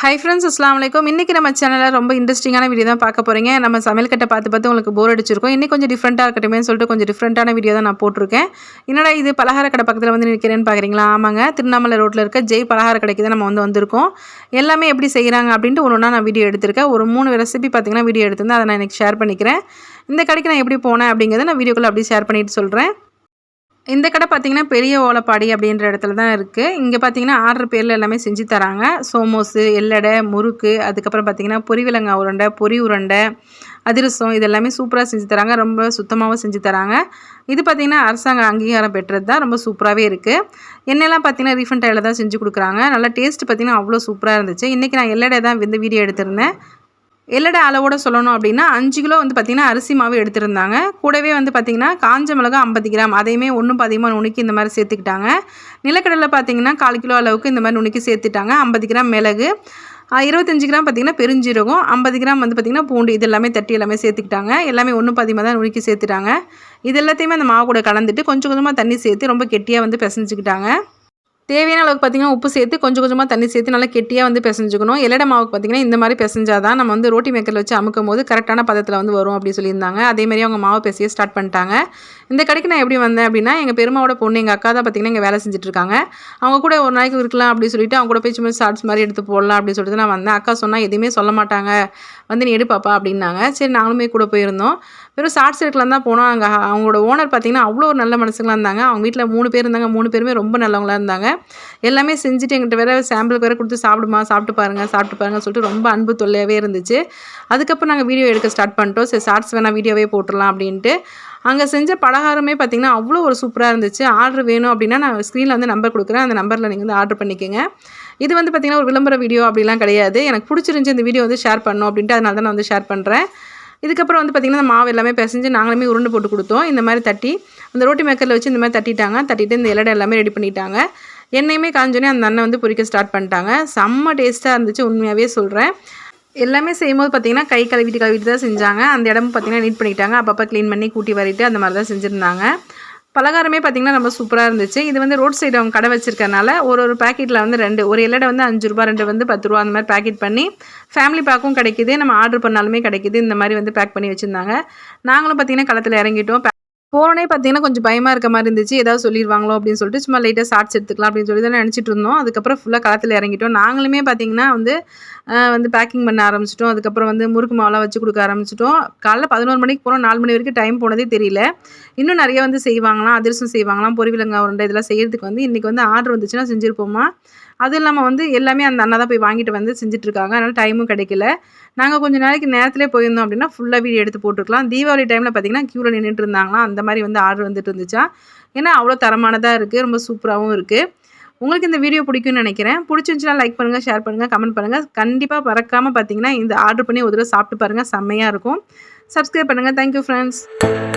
Hi friends அஸ்லாம் வலைக்கும் இன்றைக்கி நம்ம சேனலில் ரொம்ப இன்ட்ரெஸ்டிங்கான வீடியோ தான் பார்க்க போகிறீங்க நம்ம சமையல் கட்டை பார்த்து பார்த்து உங்களுக்கு போர் அடிச்சிருக்கோம். இன்னைக்கு கொஞ்சம் டிஃப்ரெண்ட்டாக இருக்கட்டுமே சொல்லிட்டு கொஞ்சம் டிஃப்ரெண்ட்டான வீடியோ தான் நான் போட்டிருக்கேன். என்னடா இது? பலகார கடை பக்கத்தில் வந்து நிற்கிறேன்னு பார்க்குறீங்களா ஆமாங்க. திருவண்ணாமலை ரோட்டில் இருக்க ஜெய் பலகார கடைக்கு தான் நம்ம வந்து வந்திருக்கோம். எல்லாமே எப்படி செய்கிறாங்க அப்படின்ட்டு ஒன்று ஒன்றா நான் வீடியோ எடுத்திருக்கேன். ஒரு மூணு ரெசிபி பார்த்தீங்கன்னா வீடியோ எடுத்திருந்தேன். அதை நான் எனக்கு ஷேர் பண்ணிக்கிறேன். இந்த கடைக்கு நான் எப்படி போனேன் அப்படிங்கிறத நான் வீடியோக்குள்ளே அப்படியே ஷேர் பண்ணிட்டு சொல்கிறேன் இந்த கடை பார்த்திங்கன்னா பெரிய ஓலப்பாடி அப்படின்ற இடத்துல தான் இருக்குது இங்கே பார்த்தீங்கன்னா ஆர்டர் பேரில் எல்லாமே செஞ்சு தராங்க. சோமோஸு எல்லடை முறுக்கு அதுக்கப்புறம் பார்த்திங்கன்னா பொரிவிலங்காய் உருண்டை பொரி உருண்டை அதிரசம் இதெல்லாமே சூப்பராக செஞ்சு தராங்க. ரொம்ப சுத்தமாகவும் செஞ்சு தராங்க. இது பார்த்திங்கன்னா அரசாங்க அங்கீகாரம் பெற்றது தான். ரொம்ப சூப்பராகவே இருக்குது என்னெல்லாம் பார்த்திங்கன்னா ரீஃபண்ட் ஆயில் தான் செஞ்சு கொடுக்குறாங்க. நல்லா டேஸ்ட் பார்த்திங்கன்னா அவ்வளோ சூப்பராக இருந்துச்சு. இன்றைக்கி நான் எல்லடை தான் இந்த வீடியோ எடுத்திருந்தேன். எல்லடை அளவோட சொல்லணும் அப்படின்னா அஞ்சு கிலோ வந்து பார்த்திங்கன்னா அரிசி மாவு எடுத்திருந்தாங்க. கூடவே வந்து பார்த்திங்கன்னா காஞ்ச மிளகா ஐம்பது கிராம் அதையுமே ஒன்றும் அதிகமாக நுணுக்கி இந்த மாதிரி சேர்த்துக்கிட்டாங்க. நிலக்கடலை பார்த்திங்கன்னா கால் கிலோ அளவுக்கு இந்த மாதிரி நுணுக்கி சேர்த்துட்டாங்க. ஐம்பது கிராம் மிளகு இருபத்தஞ்சி கிராம் பார்த்திங்கன்னா பெருஞ்சீரகம் ஐம்பது கிராம் வந்து பார்த்திங்கன்னா பூண்டு இது எல்லாமே தட்டி எல்லாமே சேர்த்துக்கிட்டாங்க. எல்லாமே ஒன்றும் பதிகமாக தான் நுணுக்கி சேர்த்துட்டாங்க. இது எல்லாத்தையுமே அந்த மாவு கூட கலந்துட்டு கொஞ்சம் கொஞ்சமாக தண்ணி சேர்த்து ரொம்ப கெட்டியாக வந்து பிசைஞ்சிக்கிட்டாங்க. தேவையான அளவுக்கு பார்த்திங்கன்னா உப்பு சேர்த்து கொஞ்சம் கொஞ்சமாக தண்ணி சேர்த்து நல்லா கெட்டியாக வந்து பிசைஞ்சுக்கணும். எல்லட மாவுக்கு பார்த்திங்கன்னா இந்த மாதிரி பிசைஞ்சால் தான் நம்ம வந்து ரோட்டி மேக்கரில் வச்சு அமுக்கும் போது கரெக்டான பதத்தில் வந்து வரும் அப்படி சொல்லியிருந்தாங்க. அதேமாதிரி அவங்க மாவு பேசியே ஸ்டார்ட் பண்ணிட்டாங்க. இந்த கடைக்கு நான் எப்படி வந்தேன் அப்படின்னா எங்கள் பெருமாவோட பொண்ணு எங்கள் அக்கா தான் பார்த்திங்கன்னா இங்கே வேலை செஞ்சுட்ருக்காங்க அவங்க கூட ஒரு நாளைக்கு இருக்கலாம் அப்படின்னு சொல்லிட்டு அவங்க கூட போய் சும்மா ஷார்ட்ஸ் மாதிரி எடுத்து போடலாம் அப்படின்னு சொல்லிட்டு நான் வந்தேன். அக்கா சொன்னால் எதுவுமே சொல்ல மாட்டாங்க. வந்து நீ எடுப்பாப்பா அப்படின்னாங்க. சரி நாங்களுமே கூட போயிருந்தோம். வெறும் ஷார்ட்ஸ் எடுக்கலாம் தான் போனோம் அங்கே அவங்களோட ஓனர் பார்த்திங்கன்னா அவ்வளோ ஒரு நல்ல மனசுங்களாக இருந்தாங்க. அவங்க வீட்டில் மூணு பேர் இருந்தாங்க. மூணு பேருமே ரொம்ப நல்லவங்களாக இருந்தாங்க. எல்லாமே செஞ்சுட்டு எங்கிட்ட வேறு சாம்பிளுக்கு வேறு கொடுத்து சாப்பிடுமா சாப்பிட்டு பாருங்கள் சாப்பிட்டு பாருங்கள் சொல்லிட்டு ரொம்ப அன்பு தொல்லையாகவே இருந்துச்சு. அதுக்கப்புறம் நாங்கள் வீடியோ எடுக்க ஸ்டார்ட் பண்ணிட்டோம். சரி ஷார்ட்ஸ் வேணால் வீடியோவே போட்டுடலாம் அப்படின்ட்டு. அங்கே செஞ்ச பலகாரமே பார்த்திங்கன்னா அவ்வளோ ஒரு சூப்பராக இருந்துச்சு. ஆர்டர் வேணும் அப்படின்னா நான் ஸ்க்ரீனில் வந்து நம்பர் கொடுக்குறேன். அந்த நம்பரில் நீங்கள் வந்து ஆர்டர் பண்ணிக்கோங்க. இது வந்து பார்த்திங்கன்னா ஒரு விளம்பர வீடியோ அப்படிலாம் கிடையாது. எனக்கு பிடிச்சிருந்துச்சி இந்த வீடியோ வந்து ஷேர் பண்ணும் அப்படின்ட்டு அதனால தான் நான் வந்து ஷேர் பண்ணுறேன் இதுக்கப்புறம் வந்து பார்த்திங்கன்னா மாவு எல்லாமே பிசைஞ்சு நாங்களுமே உருண்டு போட்டு கொடுத்தோம். இந்த மாதிரி தட்டி அந்த ரோட்டி மேக்கரில் வச்சு இந்த மாதிரி தட்டிட்டாங்க. தட்டிட்டு இந்த இலடை எல்லாமே ரெடி பண்ணிட்டாங்க. எண்ணெயுமே காஞ்சோன்னே அந்த அண்ணன் வந்து பொரிக்க ஸ்டார்ட் பண்ணிட்டாங்க. செம்ம டேஸ்ட்டாக இருந்துச்சு உண்மையாகவே சொல்கிறேன் எல்லாமே செய்யும்போது பார்த்திங்கன்னா கை கழுவிட்டு கழுவிட்டு தான் செஞ்சாங்க. அந்த இடமும் பார்த்திங்கன்னா நீட் பண்ணிட்டாங்க அப்பப்போ க்ளீன் பண்ணி கூட்டி வரிட்டு அந்த மாதிரி தான் செஞ்சுருந்தாங்க. பலகாரமே பார்த்திங்கன்னா ரொம்ப சூப்பராக இருந்துச்சு. இது வந்து ரோட் சைடு அவங்க கடை வச்சிருக்கனால ஒரு ஒரு பேக்கெட்டில் வந்து ரெண்டு ஒரு எல்லடை வந்து அஞ்சு ரூபா ரெண்டு வந்து பத்து ரூபா அந்த மாதிரி பேக்கெட் பண்ணி ஃபேமிலி பேக்கும் கிடைக்கிது. நம்ம ஆர்டர் பண்ணாலுமே கிடைக்கிது. இந்த மாதிரி வந்து பேக் பண்ணி வச்சுருந்தாங்க. நாங்களும் பார்த்திங்கன்னா களத்தில் இறங்கிட்டோம். போனே பார்த்தீங்கன்னா கொஞ்சம் பயமாக இருக்க மாதிரி இருந்துச்சு. ஏதாவது சொல்லிடுவாங்களோ அப்படின்னு சொல்லிட்டு சும்மா லைட்டாக ஷார்ட்ஸ் எடுத்துக்கலாம் அப்படின்னு சொல்லி தான் நினச்சிட்டு இருந்தோம். அதுக்கப்புறம் ஃபுல்லாக களத்தில் இறங்கிட்டோம். நாங்களுமே பார்த்தீங்கன்னா வந்து வந்து பேக்கிங் பண்ண ஆரம்பிச்சிட்டோம். அதுக்கப்புறம் வந்து முறுக்கு மாவெல்லாம் வச்சு கொடுக்க ஆரம்பிச்சிட்டோம். காலைல பதினோரு மணிக்கு போகிறோம் நாலு மணி வரைக்கும் டைம் போனதே தெரியல. இன்னும் நிறைய வந்து செய்வாங்களாம் அதிரசம் செய்வாங்களாம் பொறிவிலங்காய் உருண்டை இதெல்லாம் செய்கிறதுக்கு வந்து இன்றைக்கி வந்து ஆர்டர் வந்துச்சுன்னா செஞ்சுருப்போமா? அதுவும் இல்லாமல் வந்து எல்லாமே அந்த அண்ணா தான் போய் வாங்கிட்டு வந்து செஞ்சிட்ருக்காங்க. அதனால் டைமும் கிடைக்கல. நாங்கள் கொஞ்சம் நாளைக்கு நேரத்திலே போயிருந்தோம் அப்படின்னா ஃபுல்லாக வீடியோ எடுத்து போட்டுருக்கலாம். தீபாவளி டைமில் பார்த்திங்கன்னா க்யூவில் நின்றுட்டு இருந்தாங்களாம். அந்த மாதிரி வந்து ஆர்டர் வந்துட்டு இருந்துச்சா? ஏன்னா அவ்வளோ தரமானதாக இருக்குது ரொம்ப சூப்பராகவும் இருக்குது உங்களுக்கு இந்த வீடியோ பிடிக்கும்னு நினைக்கிறேன். பிடிச்சிருந்துச்சுன்னா லைக் பண்ணுங்கள் ஷேர் பண்ணுங்கள் கமெண்ட் பண்ணுங்கள் கண்டிப்பாக பறக்காமல் பார்த்தீங்கன்னா இந்த ஆர்டர் பண்ணி ஒரு தடவை சாப்பிட்டு பாருங்கள் செம்மையாக இருக்கும். சப்ஸ்கிரைப் பண்ணுங்கள் தேங்க்யூ ஃப்ரெண்ட்ஸ்